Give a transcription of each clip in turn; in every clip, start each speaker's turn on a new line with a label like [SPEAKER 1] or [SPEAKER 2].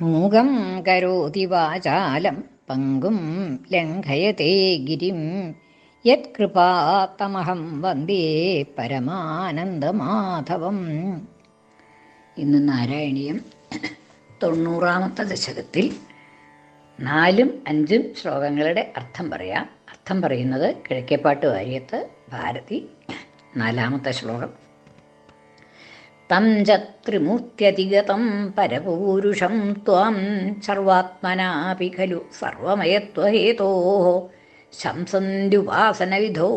[SPEAKER 1] മൂകം കരോതി വാചാലം പങ്കും ലംഘയത്തെ ഗിരിം. യത്കൃപാത്തമഹം വന്ദേ പരമാനന്ദമാധവം. ഇന്ന് നാരായണീയം തൊണ്ണൂറാമത്തെ ദശകത്തിൽ നാലും അഞ്ചും ശ്ലോകങ്ങളുടെ അർത്ഥം പറയാം. അർത്ഥം പറയുന്നത് കിഴക്കേപ്പാട്ട് വാര്യത്ത് ഭാരതി നാലാമത്തെ ശ്ലോകം. തം ച ത്രിമൂർത്യധിഗതം പരപൂരുഷം ത്വം സർവാത്മനാപി ഖലു സർവമയത്വഹേതോ. ശംസന്ധ്യുപാസനവിധോ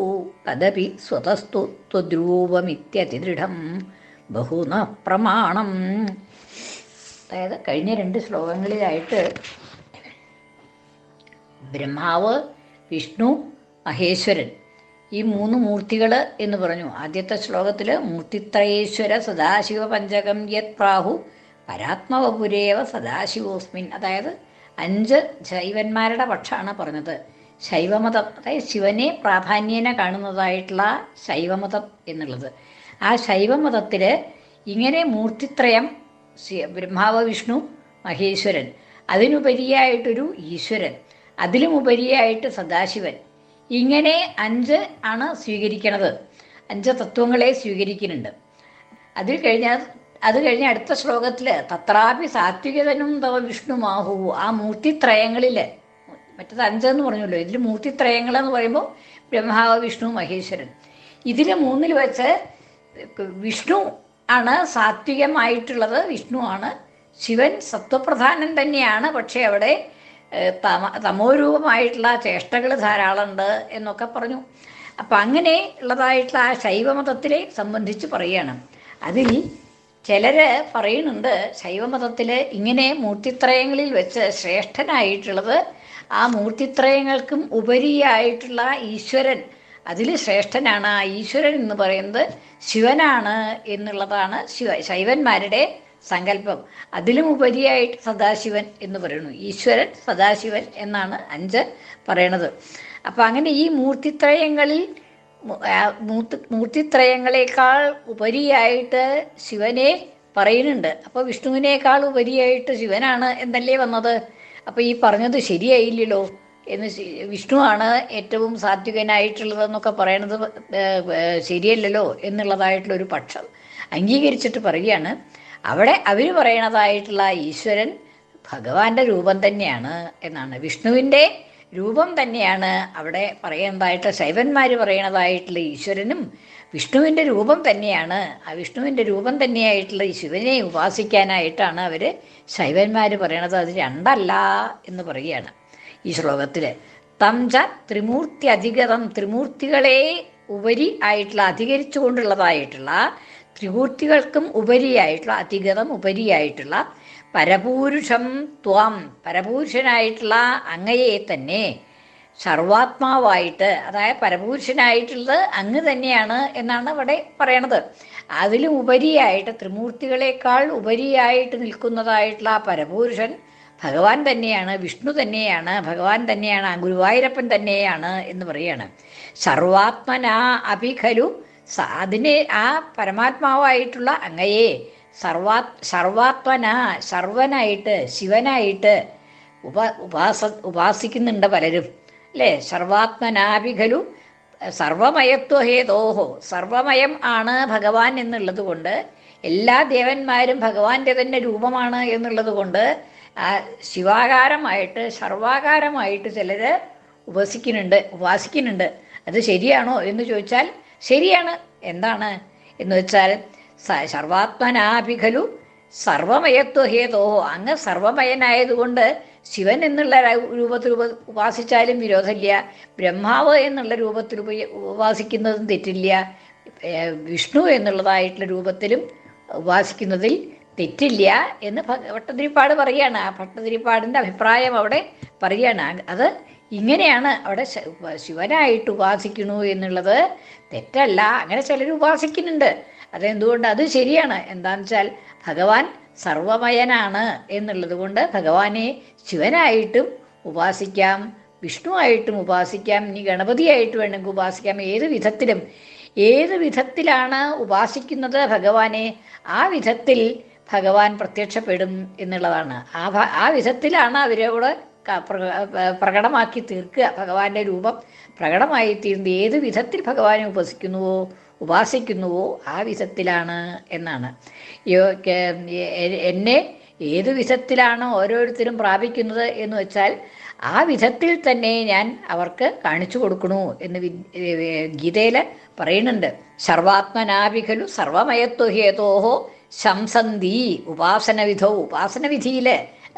[SPEAKER 1] തദപി സ്വതസ്തു ത്വദ്രൂപമിത്യതിദൃഢം ബഹുന പ്രമാണം. അതായത് കഴിഞ്ഞ രണ്ട് ശ്ലോകങ്ങളിലായിട്ട് ബ്രഹ്മാവ് വിഷ്ണു മഹേശ്വരൻ ഈ മൂന്ന് മൂർത്തികൾ എന്ന് പറഞ്ഞു. ആദ്യത്തെ ശ്ലോകത്തിൽ മൂർത്തിത്രയേശ്വര സദാശിവ പഞ്ചകം യത് പ്രാഹു പരാത്മവപുരേവ സദാശിവോസ്മിൻ. അതായത് അഞ്ച് ശൈവന്മാരുടെ പക്ഷമാണ് പറഞ്ഞത്. ശൈവമതം അതായത് ശിവനെ പ്രാധാന്യേന കാണുന്നതായിട്ടുള്ള ശൈവമതം എന്നുള്ളത്. ആ ശൈവമതത്തിൽ ഇങ്ങനെ മൂർത്തിത്രയം ബ്രഹ്മാവ് വിഷ്ണു മഹേശ്വരൻ അതിനുപരിയായിട്ടൊരു ഈശ്വരൻ അതിലുമുപരിയായിട്ട് സദാശിവൻ. ഇങ്ങനെ അഞ്ച് ആണ് സ്വീകരിക്കണത്. അഞ്ച് തത്വങ്ങളെ സ്വീകരിക്കുന്നുണ്ട്. അതിൽ കഴിഞ്ഞ അത് കഴിഞ്ഞ അടുത്ത ശ്ലോകത്തിൽ തത്രാപി സാത്വികതനും തവ വിഷ്ണുമാഹു ആ മൂർത്തിത്രയങ്ങളിൽ മറ്റത് അഞ്ചെന്ന് പറഞ്ഞല്ലോ ഇതിൽ മൂർത്തിത്രയങ്ങൾ എന്ന് പറയുമ്പോൾ ബ്രഹ്മാവ് വിഷ്ണു മഹേശ്വരൻ. ഇതിൽ മൂന്നിൽ വെച്ച് വിഷ്ണു ആണ് സാത്വികമായിട്ടുള്ളത് വിഷ്ണു ആണ്. ശിവൻ സത്വപ്രധാനൻ തന്നെയാണ് പക്ഷേ അവിടെ തമ തമോരൂപമായിട്ടുള്ള ചേഷ്ടകൾ ധാരാളമുണ്ട് എന്നൊക്കെ പറഞ്ഞു. അപ്പം അങ്ങനെ ഉള്ളതായിട്ടുള്ള ആ ശൈവമതത്തിലെ സംബന്ധിച്ച് പറയുകയാണ് അതിൽ ചിലർ പറയുന്നുണ്ട് ശൈവമതത്തിൽ ഇങ്ങനെ മൂർത്തിത്രയങ്ങളിൽ വെച്ച് ശ്രേഷ്ഠനായിട്ടുള്ളത് ആ മൂർത്തിത്രയങ്ങൾക്കും ഉപരിയായിട്ടുള്ള ഈശ്വരൻ അതിൽ ശ്രേഷ്ഠനാണ് ആ ഈശ്വരൻ എന്ന് പറയുന്നത് ശിവനാണ് എന്നുള്ളതാണ് ശിവ ശൈവന്മാരുടെ സങ്കല്പം. അതിലും ഉപരിയായിട്ട് സദാശിവൻ എന്ന് പറയുന്നു. ഈശ്വരൻ സദാശിവൻ എന്നാണ് അഞ്ച് പറയണത്. അപ്പം അങ്ങനെ ഈ മൂർത്തിത്രയങ്ങളിൽ മൂർത്തി മൂർത്തിത്രയങ്ങളെക്കാൾ ഉപരിയായിട്ട് ശിവനെ പറയുന്നുണ്ട്. അപ്പോൾ വിഷ്ണുവിനേക്കാൾ ഉപരിയായിട്ട് ശിവനാണ് എന്നല്ലേ വന്നത്? അപ്പോൾ ഈ പറഞ്ഞത് ശരിയായില്ലല്ലോ എന്ന് വിഷ്ണുവാണ് ഏറ്റവും സാത്വികനായിട്ടുള്ളതെന്നൊക്കെ പറയണത് ശരിയല്ലല്ലോ എന്നുള്ളതായിട്ടുള്ളൊരു പക്ഷം അംഗീകരിച്ചിട്ട് പറയുകയാണ്. അവിടെ അവർ പറയണതായിട്ടുള്ള ഈശ്വരൻ ഭഗവാന്റെ രൂപം തന്നെയാണ് എന്നാണ്. വിഷ്ണുവിന്റെ രൂപം തന്നെയാണ് അവിടെ പറയുന്നതായിട്ട് ശൈവന്മാർ പറയണതായിട്ടുള്ള ഈശ്വരനും വിഷ്ണുവിന്റെ രൂപം തന്നെയാണ്. ആ വിഷ്ണുവിന്റെ രൂപം തന്നെയായിട്ടുള്ള ഈ ശിവനെ ഉപാസിക്കാനായിട്ടാണ് അവർ ശൈവന്മാർ പറയണത്. അത് രണ്ടല്ല എന്ന് പറയുകയാണ് ഈ ശ്ലോകത്തിൽ തംച ത്രിമൂർത്തി അധികതം ത്രിമൂർത്തികളെ ഉപരി ആയിട്ടുള്ള അധികരിച്ചു കൊണ്ടുള്ളതായിട്ടുള്ള ത്രിമൂർത്തികൾക്കും ഉപരിയായിട്ടുള്ള അധികതം ഉപരിയായിട്ടുള്ള പരപൂരുഷം ത്വം പരപുരുഷനായിട്ടുള്ള അങ്ങയെ തന്നെ സർവാത്മാവായിട്ട് അതായത് പരപുരുഷനായിട്ടുള്ളത് അങ്ങ് തന്നെയാണ് എന്നാണ് ഇവിടെ പറയണത്. അതിലും ഉപരിയായിട്ട് ത്രിമൂർത്തികളെക്കാൾ ഉപരിയായിട്ട് നിൽക്കുന്നതായിട്ടുള്ള ആ പരപുരുഷൻ ഭഗവാൻ തന്നെയാണ് വിഷ്ണു തന്നെയാണ് ഭഗവാൻ തന്നെയാണ് ഗുരുവായൂരപ്പൻ തന്നെയാണ് എന്ന് പറയാണ്. സർവാത്മന അഭിഖലു അതിനെ ആ പരമാത്മാവായിട്ടുള്ള അങ്ങയെ സർവാ സർവാത്മന സർവനായിട്ട് ശിവനായിട്ട് ഉപ ഉപാസ ഉപാസിക്കുന്നുണ്ട് പലരും. അല്ലേ? സർവാത്മനാഭിഖലു സർവമയത്വഹേതോഹോ സർവമയം ആണ് ഭഗവാൻ എന്നുള്ളത് കൊണ്ട് എല്ലാ ദേവന്മാരും ഭഗവാന്റെ തന്നെ രൂപമാണ് എന്നുള്ളത് കൊണ്ട് ശിവാകാരമായിട്ട് സർവാകാരമായിട്ട് ചിലർ ഉപസിക്കുന്നുണ്ട് ഉപാസിക്കുന്നുണ്ട് അത് ശരിയാണോ എന്ന് ചോദിച്ചാൽ ശരിയാണ്. എന്താണ്? എന്ന് വെച്ചാൽ സർവാത്മനാഭിഖലു സർവമയത്വഹേതോ അങ്ങ് സർവമയനായതുകൊണ്ട് ശിവൻ എന്നുള്ള രൂപത്തിൽ ഉപാസിച്ചാലും വിരോധമില്ല. ബ്രഹ്മാവ് എന്നുള്ള രൂപത്തിൽ ഉപാസിക്കുന്നതും തെറ്റില്ല. വിഷ്ണു എന്നുള്ളതായിട്ടുള്ള രൂപത്തിലും ഉപാസിക്കുന്നതിൽ തെറ്റില്ല എന്ന് ഭട്ടതിരിപ്പാട് പറയാണ്. ആ ഭട്ടതിരിപ്പാടിന്റെ അഭിപ്രായം അവിടെ പറയുകയാണ് അത് ഇങ്ങനെയാണ് അവിടെ ശിവനായിട്ട് ഉപാസിക്കണു എന്നുള്ളത് തെറ്റല്ല. അങ്ങനെ ചിലർ ഉപാസിക്കുന്നുണ്ട്. അതെന്തുകൊണ്ട്? അത് ശരിയാണ്. എന്താണെന്ന് വെച്ചാൽ ഭഗവാൻ സർവമയനാണ് എന്നുള്ളത് കൊണ്ട് ഭഗവാനെ ശിവനായിട്ടും ഉപാസിക്കാം വിഷ്ണുവായിട്ടും ഉപാസിക്കാം ഇനി ഗണപതിയായിട്ട് വേണമെങ്കിൽ ഉപാസിക്കാം. ഏത് വിധത്തിലും ഏത് വിധത്തിലാണ് ഉപാസിക്കുന്നത് ഭഗവാനെ? ആ വിധത്തിൽ ഭഗവാൻ പ്രത്യക്ഷപ്പെടും എന്നുള്ളതാണ്. ആ ആ വിധത്തിലാണ് അവരോട് പ്രകടമാക്കി തീർക്കുക. ഭഗവാന്റെ രൂപം പ്രകടമായി തീർന്ന് ഏത് വിധത്തിൽ ഭഗവാനെ ഉപസിക്കുന്നുവോ ഉപാസിക്കുന്നുവോ ആ വിധത്തിലാണ് എന്നാണ്. എന്നെ ഏത് വിധത്തിലാണ് ഓരോരുത്തരും പ്രാപിക്കുന്നത് എന്ന് വെച്ചാൽ ആ വിധത്തിൽ തന്നെ ഞാൻ അവർക്ക് കാണിച്ചു കൊടുക്കണു എന്ന് ഗീതയിൽ പറയുന്നുണ്ട്. സർവാത്മനാഭിഖലു സർവമയത്വഹേതോഹോ ശംസന്തി ഉപാസന വിധോ ഉപാസന വിധിയിൽ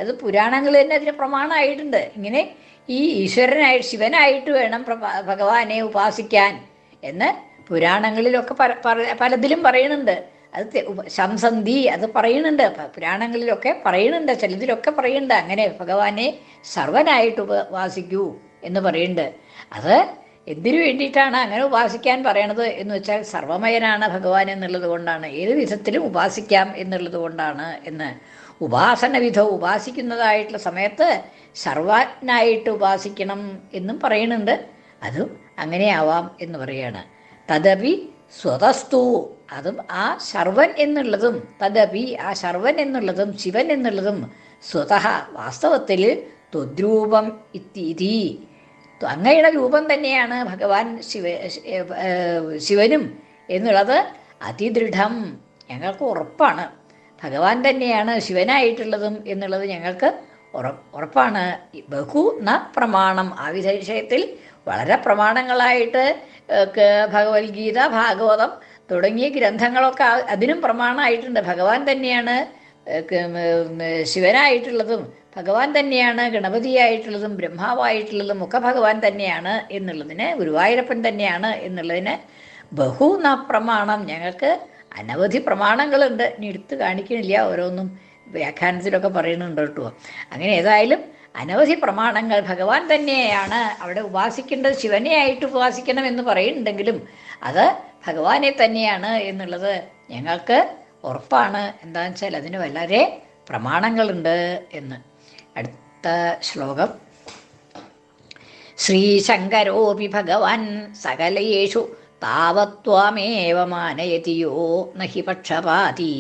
[SPEAKER 1] അത് പുരാണങ്ങൾ തന്നെ അതിന് പ്രമാണമായിട്ടുണ്ട്. ഇങ്ങനെ ഈ ഈശ്വരനായിട്ട് ശിവനായിട്ട് വേണം ഭഗവാനെ ഉപാസിക്കാൻ എന്ന് പുരാണങ്ങളിലൊക്കെ പല പല- പലതിലും പറയുന്നുണ്ട്. അത് ശംസന്ധി അത് പറയുന്നുണ്ട്. പുരാണങ്ങളിലൊക്കെ പറയുന്നുണ്ട്. ചിലതിലൊക്കെ പറയുന്നുണ്ട്. അങ്ങനെ ഭഗവാനെ സർവനായിട്ട് ഉപവാസിക്കൂ എന്ന് പറയുന്നുണ്ട്. അത് എന്തിനു വേണ്ടിയിട്ടാണ് അങ്ങനെ ഉപാസിക്കാൻ പറയണത് എന്ന് വെച്ചാൽ സർവമയനാണ് ഭഗവാൻ എന്നുള്ളത് കൊണ്ടാണ്. ഏത് വിധത്തിലും ഉപാസിക്കാം എന്നുള്ളത് കൊണ്ടാണ് എന്ന്. ഉപാസന വിധം ഉപാസിക്കുന്നതായിട്ടുള്ള സമയത്ത് സർവാജ്ഞായിട്ട് ഉപാസിക്കണം എന്നും പറയുന്നുണ്ട്. അതും അങ്ങനെ ആവാം എന്ന് പറയാണ്. തദപി സ്വതസ്തു. അതും ആ സർവൻ എന്നുള്ളതും തദപി ആ സർവൻ എന്നുള്ളതും ശിവൻ എന്നുള്ളതും സ്വതഹ വാസ്തവത്തിൽ ത്വദ്രൂപം ഇത്തീതി അങ്ങയുടെ രൂപം തന്നെയാണ് ഭഗവാൻ ശിവ ശിവനും എന്നുള്ളത് അതിദൃഢം. ഞങ്ങൾക്ക് ഉറപ്പാണ്. ഭഗവാൻ തന്നെയാണ് ശിവനായിട്ടുള്ളതും എന്നുള്ളത് ഞങ്ങൾക്ക് ഉറ ഉറപ്പാണ്. ബഹു ന പ്രമാണം. ആ വിഷയത്തിൽ വളരെ പ്രമാണങ്ങളായിട്ട് ഭഗവത്ഗീത ഭാഗവതം തുടങ്ങിയ ഗ്രന്ഥങ്ങളൊക്കെ അതിനും പ്രമാണമായിട്ടുണ്ട്. ഭഗവാൻ തന്നെയാണ് ശിവനായിട്ടുള്ളതും ഭഗവാൻ തന്നെയാണ് ഗണപതിയായിട്ടുള്ളതും ബ്രഹ്മാവായിട്ടുള്ളതും ഒക്കെ ഭഗവാൻ തന്നെയാണ് എന്നുള്ളതിന് ഗുരുവായൂരപ്പൻ തന്നെയാണ് എന്നുള്ളതിന് ബഹു ന പ്രമാണം ഞങ്ങൾക്ക് അനവധി പ്രമാണങ്ങളുണ്ട്. ഇനി എടുത്ത് കാണിക്കണില്ല. ഓരോന്നും വ്യാഖ്യാനത്തിലൊക്കെ പറയുന്നുണ്ട് കേട്ടോ. അങ്ങനെ ഏതായാലും അനവധി പ്രമാണങ്ങൾ ഭഗവാൻ തന്നെയാണ് അവിടെ ഉപാസിക്കേണ്ടത്. ശിവനെ ആയിട്ട് ഉപാസിക്കണം എന്ന് പറയുന്നുണ്ടെങ്കിലും അത് ഭഗവാനെ തന്നെയാണ് എന്നുള്ളത് ഞങ്ങൾക്ക് ഉറപ്പാണ്. എന്താണെന്ന് വെച്ചാൽ അതിന് വളരെ പ്രമാണങ്ങളുണ്ട് എന്ന്. അടുത്ത ശ്ലോകം. ശ്രീശങ്കരോപി ഭഗവാൻ സകലേഷു താവത്വാമേവ മാനയതിയോ നഹി പക്ഷപാതി.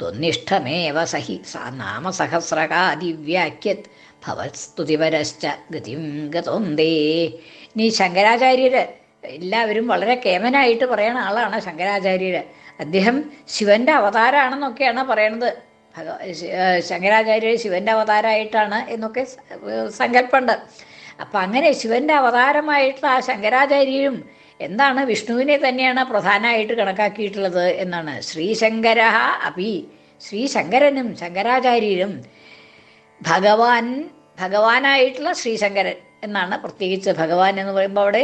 [SPEAKER 1] ത്വന്നിഷ്ഠമേവ സഹി നാമസഹസ്രകാദിവ്യാഖ്യത് ഭവസ്തുതിപരശ്ച ഗതിം ഗതോന്തേ. നീ ശങ്കരാചാര്യര് എല്ലാവരും വളരെ കേമനായിട്ട് പറയുന്ന ആളാണ് ശങ്കരാചാര്യര്. അദ്ദേഹം ശിവന്റെ അവതാരമാണെന്നൊക്കെയാണ് പറയണത്. ശങ്കരാചാര്യർ ശിവന്റെ അവതാരമായിട്ടാണ് എന്നൊക്കെ സങ്കല്പമുണ്ട് അപ്പം അങ്ങനെ ശിവന്റെ അവതാരമായിട്ടുള്ള ആ ശങ്കരാചാര്യരും എന്താണ് വിഷ്ണുവിനെ തന്നെയാണ് പ്രധാനമായിട്ട് കണക്കാക്കിയിട്ടുള്ളത് എന്നാണ്. ശ്രീശങ്കര അപി ശ്രീശങ്കരനും ശങ്കരാചാര്യരും ഭഗവാൻ ഭഗവാനായിട്ടുള്ള ശ്രീശങ്കരൻ എന്നാണ് പ്രത്യേകിച്ച് ഭഗവാൻ എന്ന് പറയുമ്പോൾ അവിടെ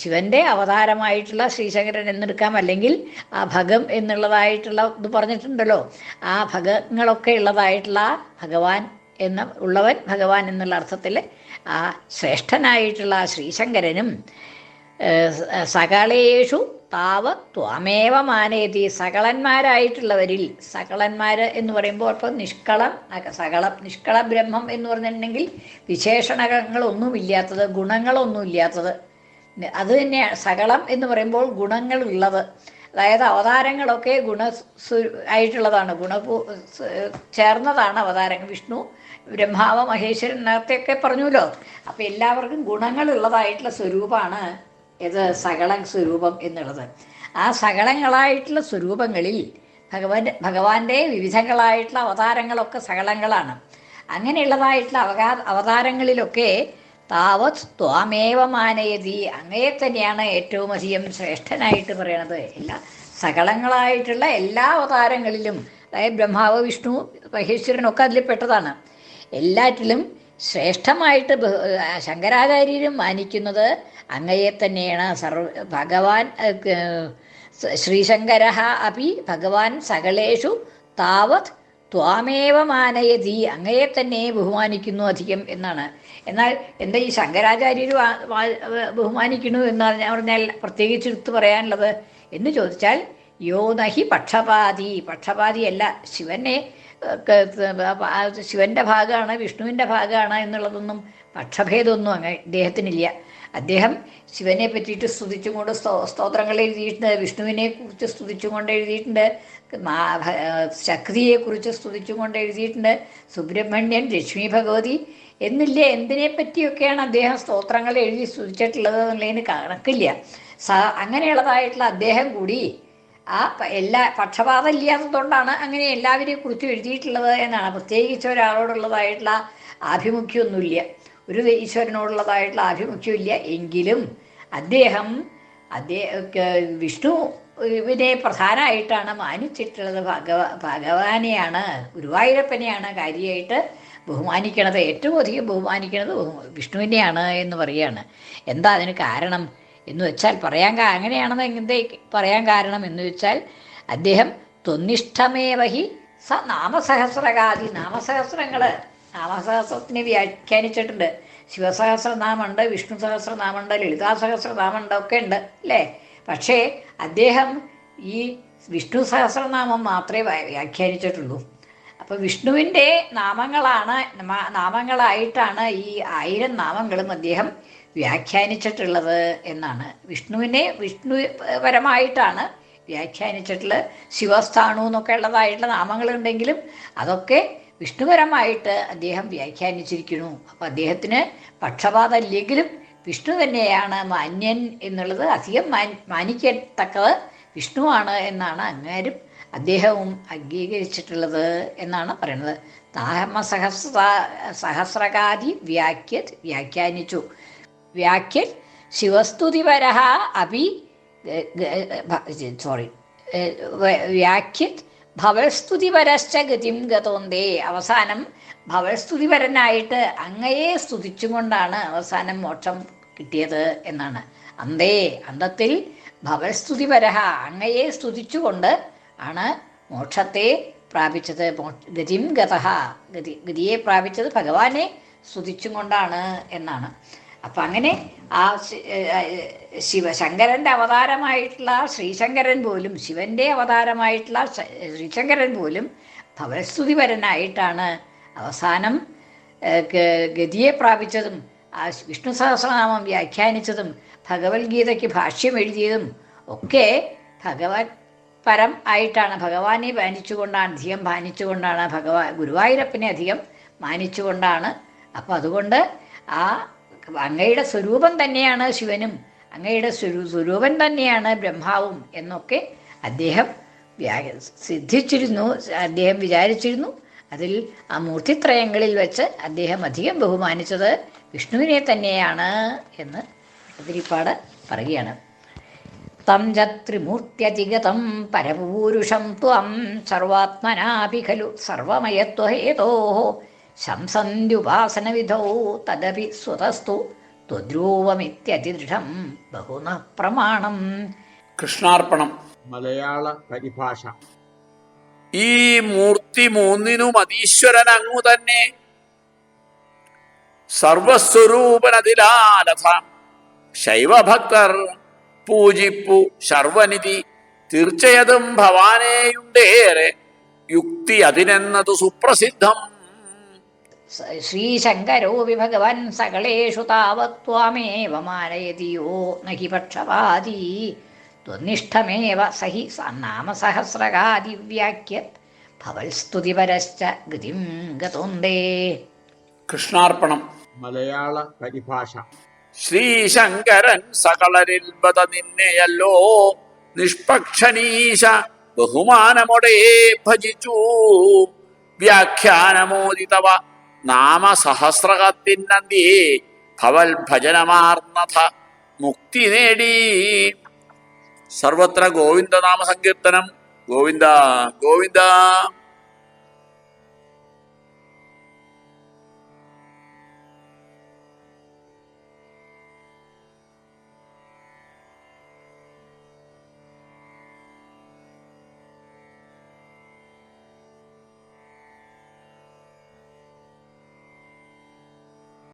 [SPEAKER 1] ശിവന്റെ അവതാരമായിട്ടുള്ള ശ്രീശങ്കരൻ എന്നെടുക്കാം അല്ലെങ്കിൽ ആ ഭഗം എന്നുള്ളതായിട്ടുള്ള ഇത് പറഞ്ഞിട്ടുണ്ടല്ലോ. ആ ഭഗങ്ങളൊക്കെ ഉള്ളതായിട്ടുള്ള ഭഗവാൻ എന്ന ഉള്ളവൻ ഭഗവാൻ എന്നുള്ള അർത്ഥത്തിൽ ആ ശ്രേഷ്ഠനായിട്ടുള്ള ശ്രീശങ്കരനും സകളേഷു താവ ത്വമേവ മാനേതി. സകളന്മാരായിട്ടുള്ളവരിൽ സകളന്മാർ എന്ന് പറയുമ്പോൾ ഇപ്പം നിഷ്കളം സകളം നിഷ്കള ബ്രഹ്മം എന്ന് പറഞ്ഞിട്ടുണ്ടെങ്കിൽ വിശേഷണങ്ങളൊന്നുമില്ലാത്തത് ഗുണങ്ങളൊന്നുമില്ലാത്തത്. അത് തന്നെ സകളം എന്ന് പറയുമ്പോൾ ഗുണങ്ങളുള്ളത്. അതായത് അവതാരങ്ങളൊക്കെ ഗുണ ആയിട്ടുള്ളതാണ്. ഗുണപൂ ചേർന്നതാണ് അവതാരങ്ങൾ. വിഷ്ണു ബ്രഹ്മാവ് മഹേശ്വരൻ നേരത്തെയൊക്കെ പറഞ്ഞല്ലോ അപ്പം എല്ലാവർക്കും ഗുണങ്ങളുള്ളതായിട്ടുള്ള സ്വരൂപമാണ് ഇത് സകള സ്വരൂപം എന്നുള്ളത്. ആ സകളങ്ങളായിട്ടുള്ള സ്വരൂപങ്ങളിൽ ഭഗവാന്റെ ഭഗവാന്റെ വിവിധങ്ങളായിട്ടുള്ള അവതാരങ്ങളൊക്കെ സകളങ്ങളാണ് അങ്ങനെയുള്ളതായിട്ടുള്ള അവകാ അവതാരങ്ങളിലൊക്കെ താവത് ത്വാമേവമാനയതി അങ്ങയെ തന്നെയാണ് ഏറ്റവും അധികം ശ്രേഷ്ഠനായിട്ട് പറയണത്. എല്ലാ സകളങ്ങളായിട്ടുള്ള എല്ലാ അവതാരങ്ങളിലും അതായത് ബ്രഹ്മാവ് വിഷ്ണു മഹേശ്വരനൊക്കെ അതിൽ പെട്ടതാണ് എല്ലാറ്റിലും ശ്രേഷ്ഠമായിട്ട് ശങ്കരാചാര്യരും മാനിക്കുന്നത് അങ്ങയെ തന്നെയാണ്. സർവ ഭഗവാൻ ശ്രീശങ്കര അപി ഭഗവാൻ സകളേഷു താവത് ത്വാമേവ മാനയതി. അങ്ങയെ തന്നെ ബഹുമാനിക്കുന്നു അധികം എന്നാണ്. എന്നാൽ എന്താ ഈ ശങ്കരാചാര്യർ ബഹുമാനിക്കുന്നു എന്ന് പറഞ്ഞാൽ പ്രത്യേകിച്ച് എടുത്ത് പറയാനുള്ളത് എന്ന് ചോദിച്ചാൽ യോ നഹി പക്ഷപാതി. പക്ഷപാതിയല്ല ശിവനെ ശിവന്റെ ഭാഗമാണ് വിഷ്ണുവിന്റെ ഭാഗമാണ് എന്നുള്ളതൊന്നും പക്ഷഭേദമൊന്നും അങ്ങ് ഇദ്ദേഹത്തിനില്ല. അദ്ദേഹം ശിവനെ പറ്റിയിട്ട് സ്തുതിച്ചും കൊണ്ട് സ്തോ സ്തോത്രങ്ങൾ എഴുതിയിട്ടുണ്ട് വിഷ്ണുവിനെ കുറിച്ച് സ്തുതിച്ചും കൊണ്ട് എഴുതിയിട്ടുണ്ട് ശക്തിയെ കുറിച്ച് സ്തുതിച്ചും കൊണ്ട് എഴുതിയിട്ടുണ്ട് സുബ്രഹ്മണ്യൻ ലക്ഷ്മി ഭഗവതി എന്നില്ല എന്തിനെ പറ്റിയൊക്കെയാണ് അദ്ദേഹം സ്തോത്രങ്ങൾ എഴുതി സ്തുതിച്ചിട്ടുള്ളത് എന്നുള്ളതിന് കണക്കില്ല. സ അങ്ങനെയുള്ളതായിട്ടുള്ള അദ്ദേഹം കൂടി ആ എല്ലാ പക്ഷപാതം ഇല്ലാത്തതുകൊണ്ടാണ് അങ്ങനെ എല്ലാവരെയും കുറിച്ച് എഴുതിയിട്ടുള്ളത് എന്നാണ്. പ്രത്യേകിച്ച് ഒരാളോടുള്ളതായിട്ടുള്ള ആഭിമുഖ്യമൊന്നുമില്ല. ഒരു ഈശ്വരനോടുള്ളതായിട്ടുള്ള ആഭിമുഖ്യമില്ല. എങ്കിലും അദ്ദേഹം അദ്ദേഹം വിഷ്ണു വിഷ്ണുവിനെ പ്രധാനമായിട്ടാണ് മാനിച്ചിട്ടുള്ളത്. ഭഗവ ഭഗവാനെയാണ് ഗുരുവായൂരപ്പനെയാണ് കാര്യമായിട്ട് ബഹുമാനിക്കണത്. ഏറ്റവും അധികം ബഹുമാനിക്കണത് ബഹു- വിഷ്ണുവിനെയാണ് എന്ന് പറയുകയാണ്. എന്താ അതിന് കാരണം? എന്ന് വെച്ചാൽ പറയാൻ അങ്ങനെയാണെന്ന് എന്തേ പറയാൻ കാരണം എന്ന് വെച്ചാൽ അദ്ദേഹം ത്വന്നിഷ്ഠമേവഹി സ നാമസഹസ്രകാതി നാമസഹസ്രങ്ങൾ നാമസഹസ്രത്തിനെ വ്യാഖ്യാനിച്ചിട്ടുണ്ട്. ശിവസഹസ്രനാമുണ്ട് വിഷ്ണു സഹസ്രനാമുണ്ട് ലളിതാ സഹസ്രനാമുണ്ട് ഒക്കെ ഉണ്ട് അല്ലേ? പക്ഷേ അദ്ദേഹം ഈ വിഷ്ണു സഹസ്രനാമം മാത്രമേ വ്യാഖ്യാനിച്ചിട്ടുള്ളൂ. അപ്പോൾ വിഷ്ണുവിന്റെ നാമങ്ങളാണ് നാമങ്ങളായിട്ടാണ് ഈ ആയിരം നാമങ്ങളും അദ്ദേഹം വ്യാഖ്യാനിച്ചിട്ടുള്ളത് എന്നാണ്. വിഷ്ണുവിനെ വിഷ്ണു പരമായിട്ടാണ് വ്യാഖ്യാനിച്ചിട്ടുള്ളത് ശിവസ്ഥാണു എന്നൊക്കെ ഉള്ളതായിട്ടുള്ള നാമങ്ങളുണ്ടെങ്കിലും അതൊക്കെ വിഷ്ണുപരമായിട്ട് അദ്ദേഹം വ്യാഖ്യാനിച്ചിരിക്കുന്നു. അപ്പോൾ അദ്ദേഹത്തിന് പക്ഷപാതമില്ലെങ്കിലും വിഷ്ണു തന്നെയാണ് മാന്യൻ എന്നുള്ളത് അധികം മാനിക്കത്തക്കത് വിഷ്ണുവാണ് എന്നാണ് അങ്ങാരും അദ്ദേഹവും അംഗീകരിച്ചിട്ടുള്ളത് എന്നാണ് പറയുന്നത്. താമസഹസ്ര സഹസ്രകാരി വ്യാഖ്യ വ്യാഖ്യാനിച്ചു. വ്യാഖ്യൻ ശിവസ്തുതിപരഃ അപി സോറി വ്യാഖ്യൻ ഭവസ്തുതിപരശ്ച ഗതിം ഗതോന്തേ. അവസാനം ഭവസ്തുതിപരനായിട്ട് അങ്ങയെ സ്തുതിച്ചുകൊണ്ടാണ് അവസാനം മോക്ഷം കിട്ടിയത് എന്നാണ്. അന്തേ അന്തത്തിൽ ഭവസ്തുതിപരഹ അങ്ങയെ സ്തുതിച്ചുകൊണ്ട് ആണ് മോക്ഷത്തെ പ്രാപിച്ചത്. ഗതിം ഗതഹ ഗതി ഗതിയെ പ്രാപിച്ചത് ഭഗവാനെ സ്തുതിച്ചുകൊണ്ടാണ് എന്നാണ്. അപ്പം അങ്ങനെ ആ ശിവശങ്കരന്റെ അവതാരമായിട്ടുള്ള ശ്രീശങ്കരൻ പോലും ശിവന്റെ അവതാരമായിട്ടുള്ള ശ്രീശങ്കരൻ പോലും ഭവസ്തുതിപരനായിട്ടാണ് അവസാനം ഗതിയെ പ്രാപിച്ചതും ആ വിഷ്ണു സഹസ്രനാമം വ്യാഖ്യാനിച്ചതും ഭഗവത്ഗീതയ്ക്ക് ഭാഷ്യം എഴുതിയതും ഒക്കെ ഭഗവത് പരം ആയിട്ടാണ്. ഭഗവാനെ മാനിച്ചുകൊണ്ടാണ് അധികം മാനിച്ചുകൊണ്ടാണ് ഭഗവാ ഗുരുവായൂരപ്പനെ അധികം മാനിച്ചുകൊണ്ടാണ്. അപ്പോൾ അതുകൊണ്ട് ആ അങ്ങയുടെ സ്വരൂപം തന്നെയാണ് ശിവനും അങ്ങയുടെ സ്വരൂ സ്വരൂപൻ തന്നെയാണ് ബ്രഹ്മാവും എന്നൊക്കെ അദ്ദേഹം സിദ്ധിച്ചിരുന്നു അദ്ദേഹം വിചാരിച്ചിരുന്നു. അതിൽ ആ മൂർത്തിത്രയങ്ങളിൽ വെച്ച് അദ്ദേഹം അധികം ബഹുമാനിച്ചത് വിഷ്ണുവിനെ തന്നെയാണ് എന്ന് അതിരിപ്പാട് പറയുകയാണ്. തം ചത്രിമൂർത്യതിഗതം പരപൂരുഷം ത്വം സർവാത്മനാഭി ഖലു സർവമയത്വഹേതോ ശംസന്ത്യുപാസനവിധൗ തദപി സ്വതസ്തു ത്വദ്രൂപമിത്യതിദൃഢം ബഹുന പ്രമാണം.
[SPEAKER 2] കൃഷ്ണാർപ്പണം. മലയാള പരിഭാഷ. ഈ മൂർത്തി മൂന്നിനും അതീശ്വരൻ അങ്ങു തന്നെ. സർവസ്വരൂപനതിലാലഥ ശൈവഭക്തർ പൂജിപ്പു ശർവനിധി. തീർച്ചയതും ഭവാനേയുണ്ടേറെ. യുക്തി അതിനെന്നതു സുപ്രസിദ്ധം.
[SPEAKER 1] ശ്രീശങ്കരോപി ഭഗവൻ സകളേഷു താവത്വാമേവ മാനയതിയോ നഹി പക്ഷപാതി ത്വന്നിഷ്ഠമേവ സഹി സ- നാമസഹസ്രകാദിവ്യാഖ്യ ഭവൽസ്തുതിപരശ്ച ഗതിം ഗതോന്തേ.
[SPEAKER 2] കൃഷ്ണാർപ്പണം. മലയാള പരിഭാഷ. ശ്രീശങ്കരൻ സകളരിൽ വത നിന്നെയല്ലോ. നിഷ്പക്ഷനീശ ബഹുമാനമൊടേ ഭജിച്ചു. വ്യാഖ്യാനമോദിതവ നാമസഹസ്രകത്തിനന്തിയേ ഭവൽ ഭജനമാർന്നഥ മുക്തി നേടി. സർവത്ര ഗോവിന്ദനാമ സങ്കീർത്തനം ഗോവിന്ദ ഗോവിന്ദ.